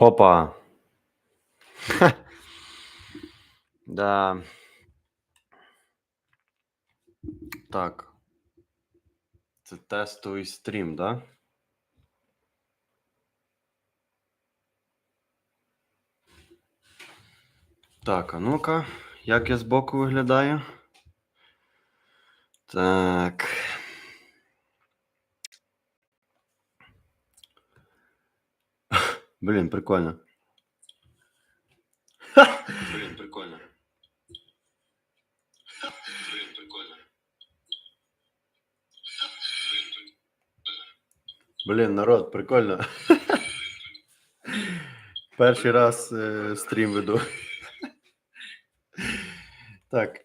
Опа. Ха. Да. Так. Це тестовий стрім, да? Так, а ну-ка, як я збоку виглядаю? Так. Блін, прикольно. Блін, прикольно. Блін, прикольно. Блін, народ, прикольно. Перший раз е, стрім веду. Так.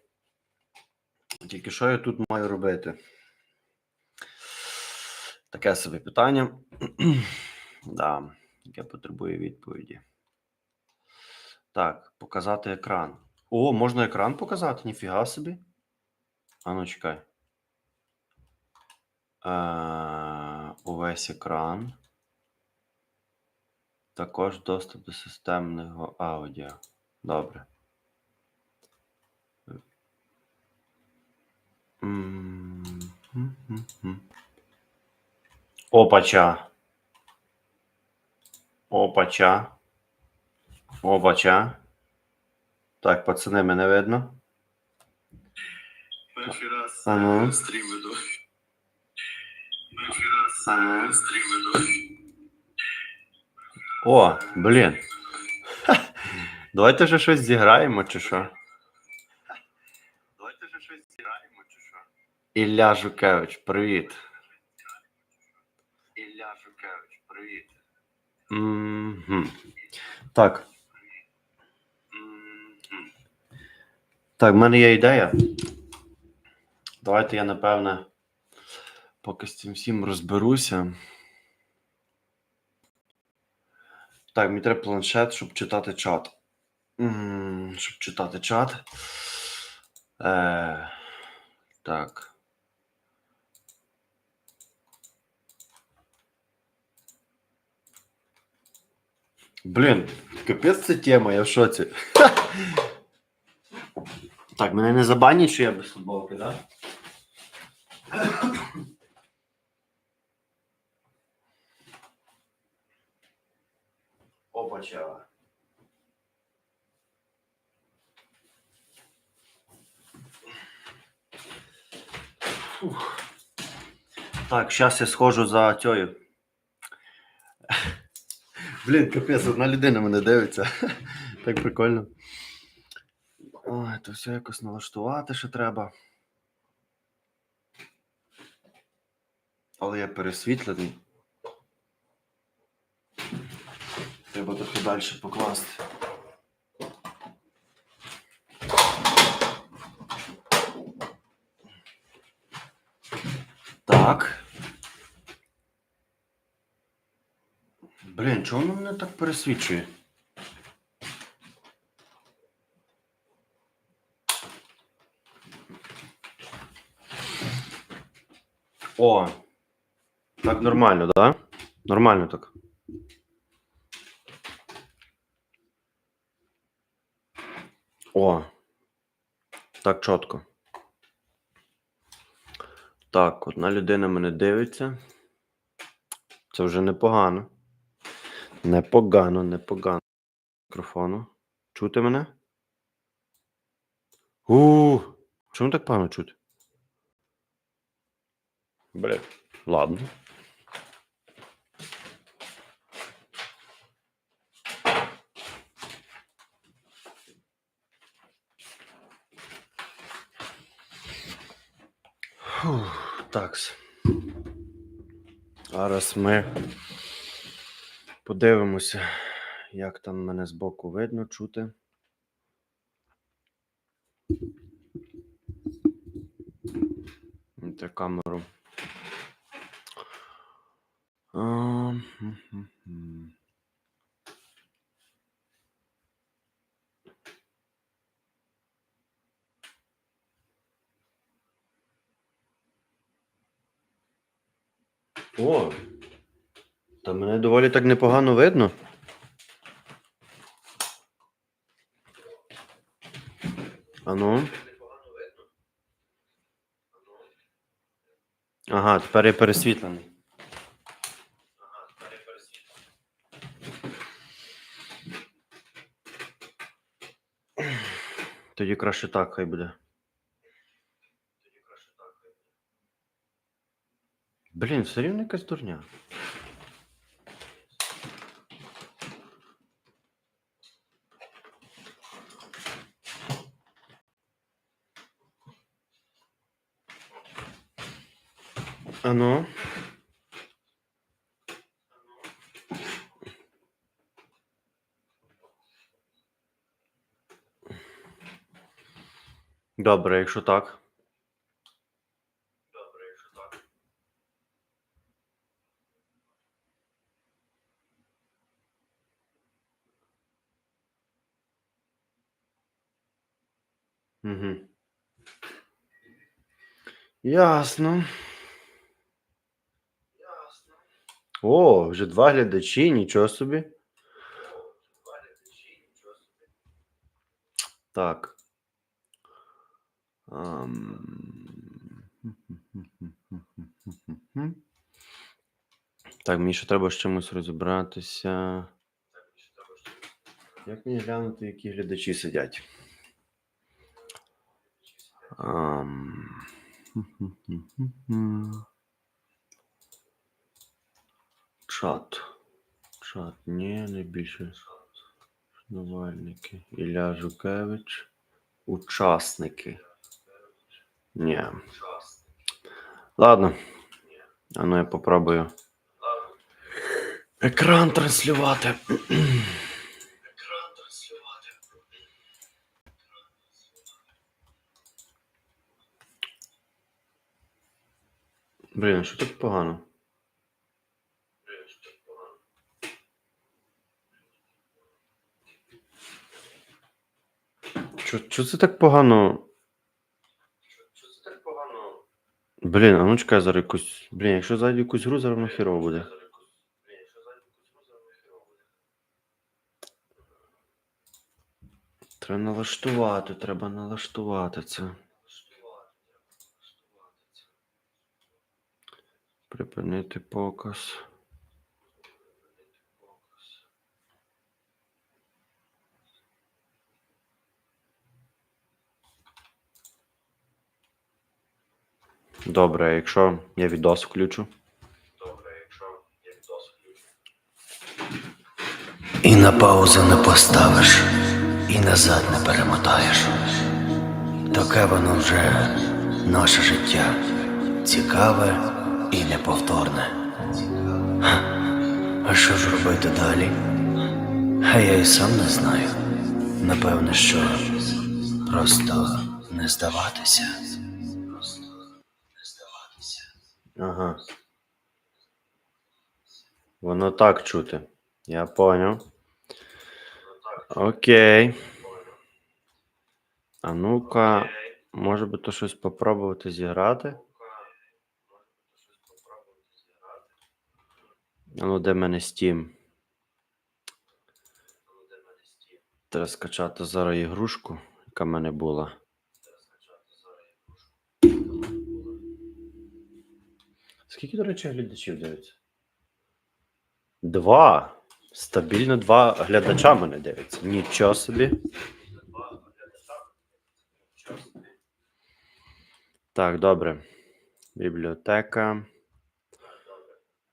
Тільки що я тут маю робити? Таке собі питання. да, яке потребує відповіді. Так, показати екран. О, можна екран показати? Ніфіга собі. А ну чекай. Е, увесь екран. Також доступ до системного аудіо. Добре. Опача. Опача. Опача. Так, пацани, мене видно. Перший раз е, стрім веду. Перший раз е, стрім веду. О, блін. Давайте вже щось зіграємо, чи що? Давайте вже щось зіграємо, чи що? Ілля Жукевич, привіт. Ілля Жукевич, привіт. Мгм. Так, так, в мене є ідея. Давайте я, напевне, поки з цим всім розберуся. Так, мені треба планшет, щоб читати чат. Щоб читати чат. Е, так. Блін, капець це тема, я в шоці. Так, мене не забанять, що я без футболки, так? Да? Опача. Так, зараз я схожу за тьою. Блін, капець, одна людина мене дивиться. Так прикольно. Ой, то все якось налаштувати ще треба. Але я пересвітлений. Треба трохи далі покласти. Так. Блін, чому воно мене так пересвічує? О, так нормально, да? Нормально так. О, так чітко. Так, одна людина мене дивиться. Це вже непогано. Непогано, непогано. Мікрофону. Чути мене? У, чому так погано чути? Бля, ладно. Такс. Зараз ми подивимося, як там мене збоку видно, чути. Камеру. О, та мене доволі так непогано видно. Ану. Ага, тепер я пересвітлений. Тоді краще так хай буде. Тоді краще так, хай буде. Блін, все рівно якась дурня. А ну. Добре, якщо так. Добре, якщо так. Угу. Ясно. О, вже два глядачі, нічого собі. Так. Так, мені ще треба з чимось розібратися. Як мені глянути, які глядачі сидять? Ам. Чат. Чат. Ні, не більше. Шанувальники. Ілля Жукевич. Учасники. Ні. Ладно. А ну я попробую. Екран транслювати. Екран транслювати. Блін, що так погано? Чо, чо це так погано? Чо це так погано? Блін, а ну чекай зараз якусь. Блін, якщо зайду якусь гру, зараз воно хірово буде. Треба налаштувати, треба налаштувати це. Припинити показ. Добре, якщо я відос включу. Добре, якщо я відос включу. І на паузу не поставиш, і назад не перемотаєш. Таке воно вже наше життя. Цікаве і неповторне. А що ж робити далі? А я і сам не знаю. Напевне, що просто не здаватися. Ага. Воно так чути. Я поняв. Окей. А ну-ка, може би то щось попробувати зіграти? А ну, де мене Steam? Треба скачати зараз ігрушку, яка в мене була. Скільки, до речі, глядачів дивиться? Два. Стабільно два глядача мене дивиться. Нічого собі. Так, добре. Бібліотека.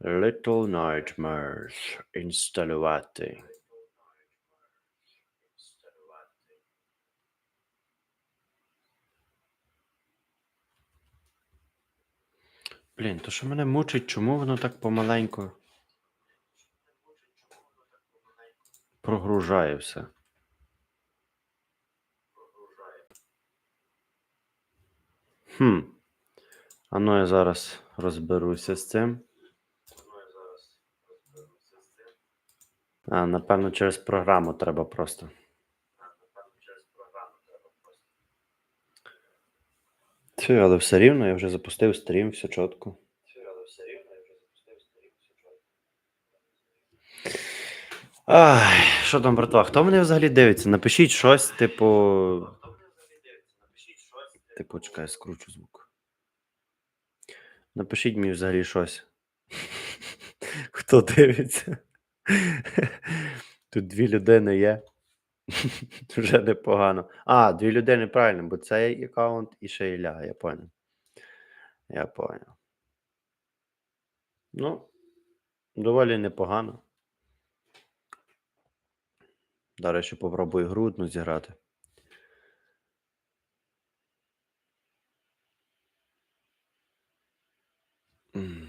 Little Nightmares. Інсталювати. Блін, то що мене мучить, чому воно так помаленько прогружає все? Хм. А ну я зараз розберуся з цим. А, напевно, через програму треба просто. Все, але все рівно, я вже запустив стрім, все чітко. Ай, що там, братва? Хто мене взагалі дивиться? Напишіть щось, типу. Ти почекай, скручу звук. Напишіть мені взагалі щось. Хто дивиться? Тут дві людини є. Вже непогано. А, дві людини правильно, бо цей аккаунт і ще Ілля, я понял. Я понял. Ну, доволі непогано. Зараз ще попробую гру одну зіграти. М.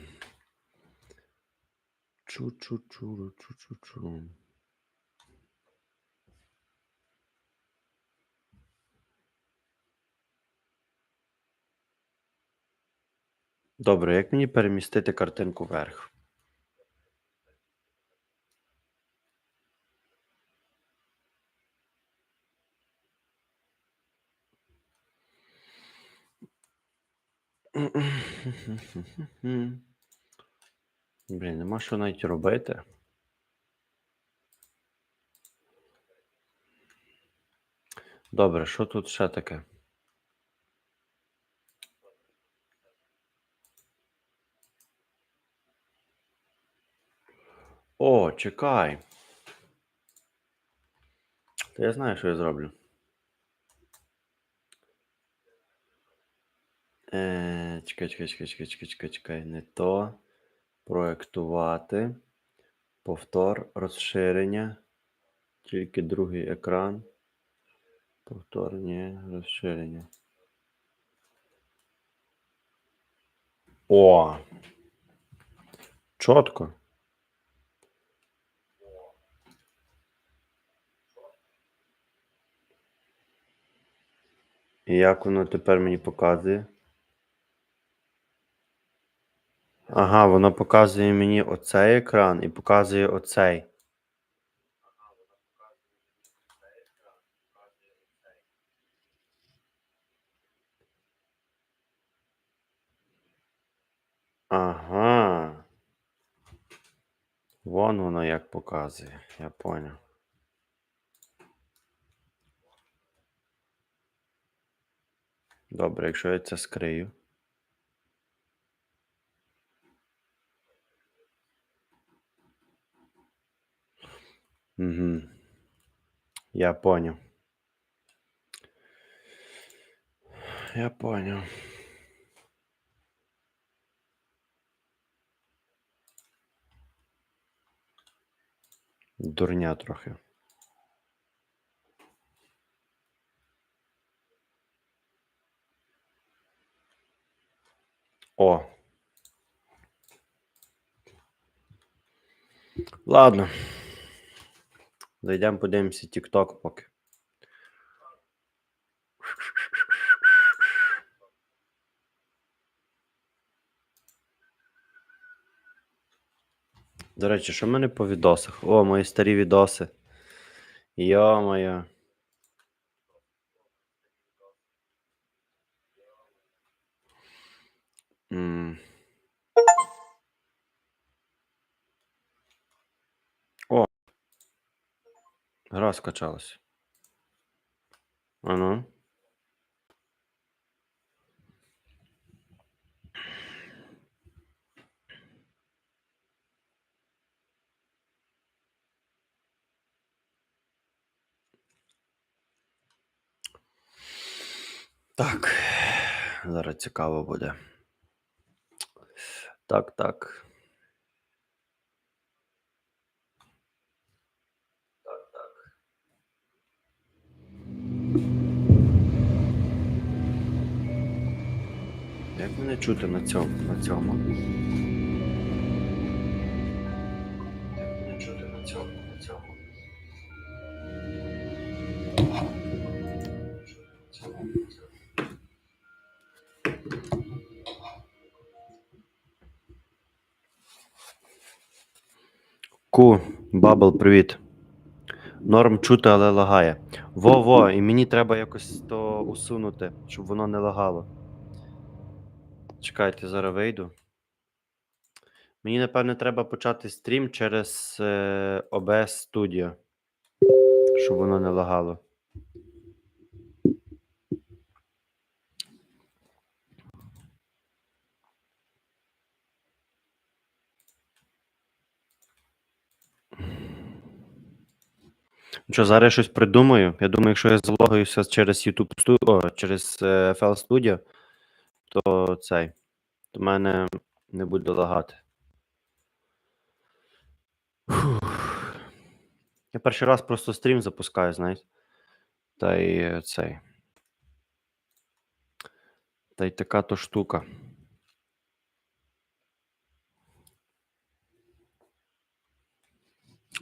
Добре, як мені перемістити картинку вверх? Блін, нема що навіть робити. Добре, що тут ще таке? О, чекай. Та я знаю, що я зроблю. Е, чекай, чекай, чекай, чекай, чекай, чекай, чекай. Не то. Проектувати. Повтор, розширення. Тільки другий екран. Повторення, розширення. О! Чітко. І як воно тепер мені показує? Ага, воно показує мені оцей екран і показує оцей. Ага. Вон воно як показує, я поняв. Добре, якщо я це скрию. Угу. Я понял. Я понял. Дурня трохи. О. Ладно. Зайдемо, подивимося TikTok поки. До речі, що в мене по відосах? О, мої старі відоси. Йо-моє. Гра скачалась. А ну. Так. Зараз цікаво буде. Так. Так, Мене чути на цьому? На цьому? Мене чути на цьому? На цьому? Ку, Бабл, привіт. Норм чути, але лагає. Во-во, і мені треба якось то усунути, щоб воно не лагало. Чекайте, зараз вийду. Мені, напевне, треба почати стрім через е, OBS Studio, щоб воно не лагало. Ну що, зараз я щось придумаю. Я думаю, якщо я залогаюся через YouTube е, Studio, через FL Studio, то цей. То мене не буде лагати. Я перший раз просто стрім запускаю, знаєте. Та й е, цей. Та й така то штука.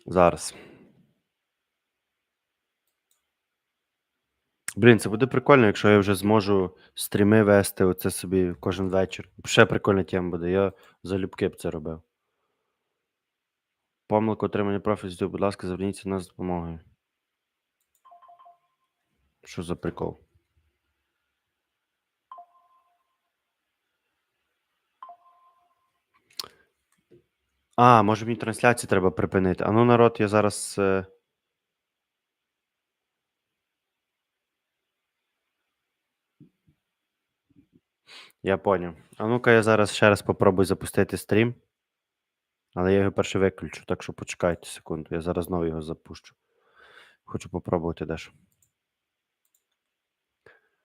Зараз. Блін, це буде прикольно, якщо я вже зможу стріми вести оце собі кожен вечір. Ще прикольна тема буде. Я залюбки б це робив. Помилка отримання профілю, будь ласка, зверніться нас з допомогою. Що за прикол? А, може мені трансляцію треба припинити. А ну, народ, я зараз. Я поняв. А ну-ка, я зараз ще раз попробую запустити стрім. Але я його перше виключу, так що почекайте секунду. Я зараз знову його запущу. Хочу попробувати дещо.